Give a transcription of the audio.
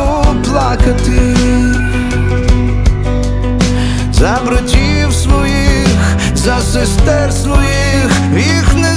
легко плакати. За братів своїх, за сестер своїх, їх не